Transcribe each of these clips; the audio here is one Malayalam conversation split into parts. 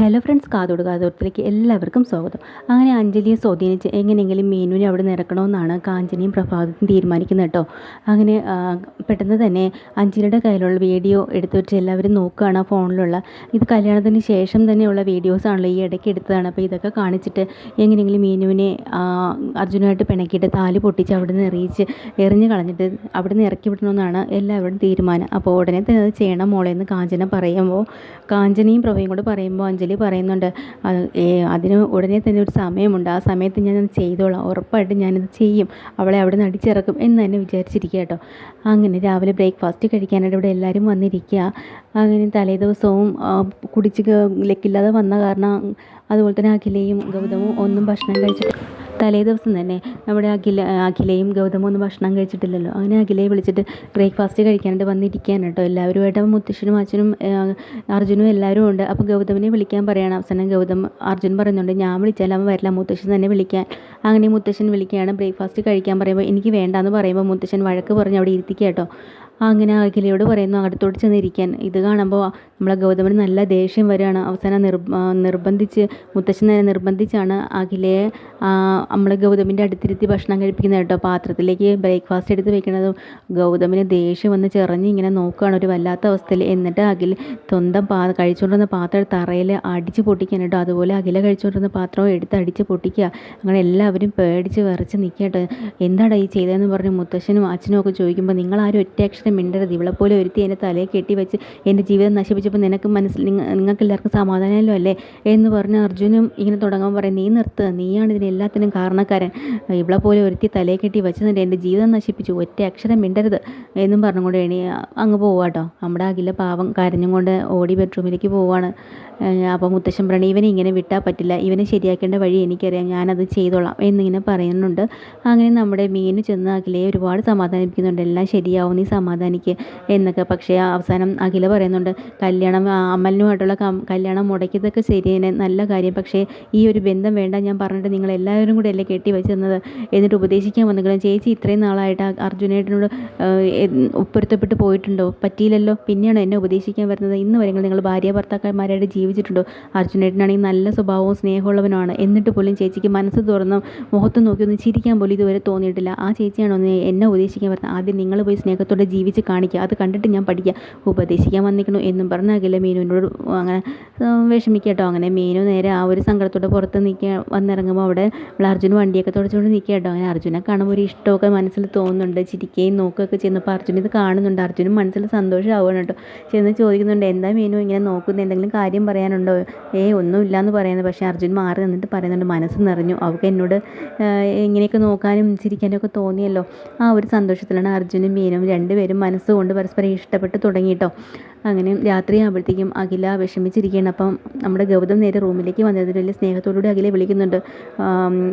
ഹലോ ഫ്രണ്ട്സ് കാതോട് കാതോടത്തിലേക്ക് എല്ലാവർക്കും സ്വാഗതം. അങ്ങനെ അഞ്ജലിയെ സ്വാധീനിച്ച് എങ്ങനെയെങ്കിലും മീനുവിനെ അവിടെ നിറക്കണമെന്നാണ് കാഞ്ചനിയും പ്രഭാതവും തീരുമാനിക്കുന്നത് കേട്ടോ. അങ്ങനെ പെട്ടെന്ന് തന്നെ അഞ്ജലിയുടെ കയ്യിലുള്ള വീഡിയോ എടുത്തു വെച്ച് എല്ലാവരും നോക്കുകയാണ് ആ ഫോണിലുള്ള. ഇത് കല്യാണത്തിന് ശേഷം തന്നെയുള്ള വീഡിയോസാണല്ലോ ഈ ഇടയ്ക്ക് എടുത്തതാണ്. അപ്പോൾ ഇതൊക്കെ കാണിച്ചിട്ട് എങ്ങനെയെങ്കിലും മീനുവിനെ അർജുനായിട്ട് പിണക്കിയിട്ട് താൽ പൊട്ടിച്ച് അവിടെ നിന്ന് എറിയിച്ച് എറിഞ്ഞ് കളഞ്ഞിട്ട് അവിടെ നിന്ന് ഇറക്കി വിടണമെന്നാണ് എല്ലാവരും തീരുമാനം. അപ്പോൾ ഉടനെ തന്നെ അത് ചെയ്യണം മോളെ എന്ന് കാഞ്ചന പറയുമ്പോൾ കാഞ്ചനയും പ്രഭയും കൂടെ പറയുമ്പോൾ അഞ്ജലി പറയുന്നുണ്ട്. അത് അതിന് ഉടനെ തന്നെ ഒരു സമയമുണ്ട്. ആ സമയത്ത് ഞാനത് ചെയ്തോളാം. ഉറപ്പായിട്ടും ഞാനത് ചെയ്യും. അവളെ അവിടെ നിന്ന് അടിച്ചിറക്കും എന്ന് തന്നെ വിചാരിച്ചിരിക്കുക കേട്ടോ. അങ്ങനെ രാവിലെ ബ്രേക്ക്ഫാസ്റ്റ് കഴിക്കാനായിട്ട് ഇവിടെ എല്ലാവരും വന്നിരിക്കുക. അങ്ങനെ തലേ ദിവസവും കുടിച്ച് ലക്കില്ലാതെ വന്ന കാരണം അതുപോലെ തന്നെ അഖിലയും ഗൗതമും ഒന്നും ഭക്ഷണം കഴിച്ചിട്ട് തലേ ദിവസം തന്നെ നമ്മുടെ അഖില അഖിലയും ഗൗതമും ഒന്നും ഭക്ഷണം കഴിച്ചിട്ടില്ലല്ലോ. അങ്ങനെ അഖിലയെ വിളിച്ചിട്ട് ബ്രേക്ക്ഫാസ്റ്റ് കഴിക്കാനായിട്ട് വന്നിരിക്കുകയാണ് കേട്ടോ. എല്ലാവരുമായിട്ട് മുത്തശ്ശനും അച്ഛനും അർജുനും എല്ലാവരും ഉണ്ട്. അപ്പോൾ ഗൗതമിനെ വിളിക്കാൻ പറയണം. അവസാനം ഗൗതം അർജുൻ പറയുന്നുണ്ട് ഞാൻ വിളിച്ചാൽ അവൻ വരില്ല. മുത്തശ്ശൻ തന്നെ വിളിക്കാൻ. അങ്ങനെ മുത്തശ്ശൻ വിളിക്കുകയാണ്. ബ്രേക്ക്ഫാസ്റ്റ് കഴിക്കാൻ പറയുമ്പോൾ എനിക്ക് വേണ്ടാന്ന് പറയുമ്പോൾ മുത്തശ്ശൻ വഴക്ക് പറഞ്ഞ് അവിടെ ഇരുത്തിക്കുക കേട്ടോ. അങ്ങനെ അഖിലയോട് പറയുന്നു അടുത്തോട്ട് ചെന്നിരിക്കാൻ. ഇത് കാണുമ്പോൾ നമ്മളെ ഗൗതമന് നല്ല ദേഷ്യം വരികയാണ്. അവസാനം നിർ നിർബന്ധിച്ച് മുത്തശ്ശൻ നിർബന്ധിച്ചാണ് അഖിലയെ നമ്മളെ ഗൗതമിന്റെ അടുത്തിരുത്തി ഭക്ഷണം കഴിപ്പിക്കുന്നത് കേട്ടോ. പാത്രത്തിലേക്ക് ബ്രേക്ക്ഫാസ്റ്റ് എടുത്ത് വെക്കുന്നതും ഗൗതമിന് ദേഷ്യം വന്ന് ചെറഞ്ഞ് ഇങ്ങനെ നോക്കുകയാണ് ഒരു വല്ലാത്ത അവസ്ഥയിൽ. എന്നിട്ട് അഖിൽ സ്വന്തം പാ കഴിച്ചുകൊണ്ടിരുന്ന പാത്രം തറയിൽ അടിച്ച് പൊട്ടിക്കാൻ കേട്ടോ. അതുപോലെ അഖില കഴിച്ചുകൊണ്ടിരുന്ന പാത്രം എടുത്ത് അടിച്ച് പൊട്ടിക്കുക. അങ്ങനെ എല്ലാവരും പേടിച്ച് വിറച്ച് നിൽക്കട്ടെ കേട്ടോ. എന്താടാ ഈ ചെയ്തതെന്ന് പറഞ്ഞ് മുത്തശ്ശനും അച്ഛനും ഒക്കെ ചോദിക്കുമ്പോൾ നിങ്ങളാരും ഒറ്റ അക്ഷരം മിണ്ടരുത്. ഇവളെ പോലെ ഒരുത്തി എന്റെ തലയെ കെട്ടി വെച്ച് എന്റെ ജീവിതം നശിപ്പിച്ചപ്പോൾ നിനക്ക് മനസ്സിൽ നിങ്ങൾക്ക് എല്ലാവർക്കും സമാധാനമല്ലോ അല്ലേ? എന്ന് പറഞ്ഞ് അർജുനും ഇങ്ങനെ തുടങ്ങാൻ പറയും നീ നിർത്തുക നീയാണ് ഇതിന് എല്ലാത്തിനും കാരണക്കാരൻ. ഇവളെ പോലെ ഒരുത്തി തലയെ കെട്ടി വെച്ചതിന്റെ എന്റെ ജീവിതം നശിപ്പിച്ചു. ഒറ്റ അക്ഷരം മിണ്ടരുത്. എന്നും പറഞ്ഞുകൊണ്ട് എണി അങ്ങ് പോവാട്ടോ നമ്മുടെ അഖില പാവം കരഞ്ഞും കൊണ്ട് ഓടി ബെഡ്റൂമിലേക്ക് പോവാണ് അപ്പോൾ മുത്തശ്ശൻ പറഞ്ഞു ഇവനെ ഇങ്ങനെ വിട്ടാൽ പറ്റില്ല. ഇവനെ ശരിയാക്കേണ്ട വഴി എനിക്കറിയാം. ഞാനത് ചെയ്തോളാം എന്നിങ്ങനെ പറയുന്നുണ്ട്. അങ്ങനെ നമ്മുടെ മീനു ചെന്ന് അഖിലയെ ഒരുപാട് സമാധാനിപ്പിക്കുന്നുണ്ട്. എല്ലാം ശരിയാവും. നീ സമാധാനിക്ക് എന്നൊക്കെ. പക്ഷേ അവസാനം അഖില പറയുന്നുണ്ട് കല്യാണം അമലിനുമായിട്ടുള്ള കല്യാണം മുടക്കിയതൊക്കെ ശരി നല്ല കാര്യം. പക്ഷേ ഈ ഒരു ബന്ധം വേണ്ട ഞാൻ പറഞ്ഞിട്ട് നിങ്ങൾ എല്ലാവരും കൂടെ അല്ലേ കെട്ടി വെച്ചിരുന്നത് എന്നിട്ട് ഉപദേശിക്കാൻ വന്നെങ്കിലും ചേച്ചി ഇത്രയും നാളായിട്ട് അർജുനേട്ടനോട് പൊരുത്തപ്പെട്ട് പോയിട്ടുണ്ടോ? പറ്റിയില്ലല്ലോ. പിന്നെയാണ് എന്നെ ഉപദേശിക്കാൻ വരുന്നത്. ഇന്ന് വരെ നിങ്ങൾ ഭാര്യ ഭർത്താക്കന്മാരായിട്ട് ജീവിച്ചിട്ടുണ്ടോ? അർജുനേട്ടനാണെങ്കിൽ നല്ല സ്വഭാവവും സ്നേഹമുള്ളവനാണ്. എന്നിട്ട് പോലും ചേച്ചിക്ക് മനസ്സ് തുറന്ന് മുഖത്ത് നോക്കി ഒന്ന് ചിരിക്കാൻ പോലും ഇതുവരെ തോന്നിയിട്ടില്ല. ആ ചേച്ചിയാണോ എന്നെ ഉപദേശിക്കാൻ വരുന്നത്? ആദ്യം നിങ്ങൾ പോയി സ്നേഹത്തോടെ ജീവിച്ച് കാണിക്കുക. അത് കണ്ടിട്ട് ഞാൻ പഠിക്കുക. ഉപദേശിക്കാൻ വന്നിരിക്കണു എന്നും പറഞ്ഞ അഖില മീനുവിനോട് അങ്ങനെ വിഷമിക്കട്ടോ അങ്ങനെ മീനു നേരെ ആ ഒരു സങ്കടത്തോടെ പുറത്ത് നിൽക്കുക വന്നിറങ്ങുമ്പോൾ അവിടെ അർജുൻ വണ്ടിയൊക്കെ തുടച്ചുകൊണ്ട് നിൽക്കുക കേട്ടോ. അങ്ങനെ അർജുനെ കാണുമ്പോൾ ഒരു ഇഷ്ടമൊക്കെ മനസ്സിൽ തോന്നുന്നുണ്ട്. ചിരിക്കുകയും നോക്കുകയൊക്കെ ചെയ്യുന്നപ്പോൾ അർജുൻ ഇത് കാണുന്നുണ്ട്. അർജുനും മനസ്സിൽ സന്തോഷമാവുകയാണ് കേട്ടോ. ചെന്ന് ചോദിക്കുന്നുണ്ട് എന്താ മീനു ഇങ്ങനെ നോക്കുന്നത് എന്തെങ്കിലും കാര്യം പറയാനുണ്ടോ? ഏ ഒന്നുമില്ല എന്ന് പറയുന്നത് പക്ഷേ അർജുൻ മാറി നിന്നിട്ട് പറയുന്നുണ്ട്. മനസ്സ് നിറഞ്ഞു. അവൾക്ക് എന്നോട് ഇങ്ങനെയൊക്കെ നോക്കാനും ചിരിക്കാനും ഒക്കെ തോന്നിയല്ലോ. ആ ഒരു സന്തോഷത്തിലാണ് അർജുനും മീനും രണ്ടുപേരും മനസ്സുകൊണ്ട് പരസ്പരം ഇഷ്ടപ്പെട്ട് തുടങ്ങിയിട്ടോ. അങ്ങനെ രാത്രിയാകുമ്പോഴത്തേക്കും അഖില വിഷമിച്ചിരിക്കുകയാണ്. അപ്പം നമ്മുടെ ഗൗതം നേരെ റൂമിലേക്ക് വന്നതിൽ വലിയ സ്നേഹത്തോടുകൂടി അഖിലെ വിളിക്കുന്നുണ്ട്.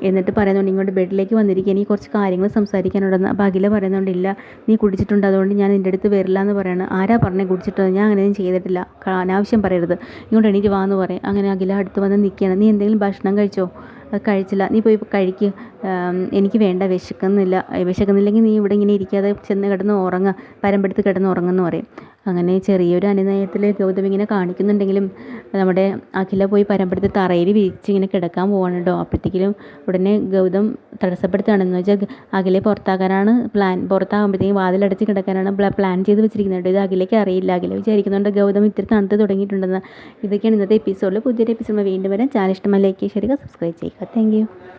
എന്നിട്ട് പറയുന്നുണ്ട് ഇങ്ങോട്ട് ബെഡിലേക്ക് വന്നിരിക്കുക. എനിക്ക് കുറച്ച് കാര്യങ്ങൾ സംസാരിക്കാനുണ്ടെന്ന്. അപ്പോൾ അഖില പറയുന്നുണ്ട് ഇല്ല നീ കുടിച്ചിട്ടുണ്ട്. അതുകൊണ്ട് ഞാൻ എന്റെ അടുത്ത് വരില്ല എന്ന് പറയാണ്. ആരാ പറഞ്ഞേ കുടിച്ചിട്ടുണ്ട് ഞാൻ അങ്ങനെയൊന്നും ചെയ്തിട്ടില്ല. അനാവശ്യം പറയരുത്. ഇങ്ങോട്ട് എണീറ്റ് വാ എന്ന് പറയും. അങ്ങനെ അഖില അടുത്ത് വന്ന് നിൽക്കുകയാണ്. നീ എന്തെങ്കിലും ഭക്ഷണം കഴിച്ചോ? കഴിച്ചില്ല. നീ പോയി കഴിക്ക്. എനിക്ക് വേണ്ട വിശക്കുന്നില്ല. വിശക്കുന്നില്ലെങ്കിൽ നീ ഇവിടെ ഇങ്ങനെ ഇരിക്കാതെ ചെന്ന് കിടന്ന് ഉറങ്ങുക പരമ്പെടുത്ത് കിടന്ന് ഉറങ്ങുമെന്ന് പറയും. അങ്ങനെ ചെറിയൊരു അനുനയത്തിൽ ഗൗതം ഇങ്ങനെ കാണിക്കുന്നുണ്ടെങ്കിലും നമ്മുടെ അഖില പോയി പരമ്പരത്ത് തറയിൽ വിരിച്ച് ഇങ്ങനെ കിടക്കാൻ പോവാണ് കേട്ടോ അപ്പോഴത്തേക്കും ഉടനെ ഗൗതം തടസ്സപ്പെടുത്തുകയാണെന്ന് വെച്ചാൽ അഖിലെ പുറത്താക്കാനാണ് പ്ലാൻ പുറത്താകുമ്പോഴത്തേക്കും വാതിലടച്ച് കിടക്കാനാണ് പ്ലാൻ ചെയ്ത് വെച്ചിരിക്കുന്നത് ഇത് അഖിലേക്ക് അറിയില്ല. അഖില വിചാരിക്കുന്നുണ്ട് ഗൗതം ഇത്തിരി തണുത്ത് തുടങ്ങിയിട്ടുണ്ടെന്ന്. ഇതൊക്കെയാണ് ഇന്നത്തെ എപ്പിസോഡിൽ പുതിയൊരു എപ്പിസോഡ് വീണ്ടും വരാൻ ചാനൽ ഇഷ്ടമല്ല ലൈക്ക് ചെയ്യുക സബ്സ്ക്രൈബ് ചെയ്യുക താങ്ക്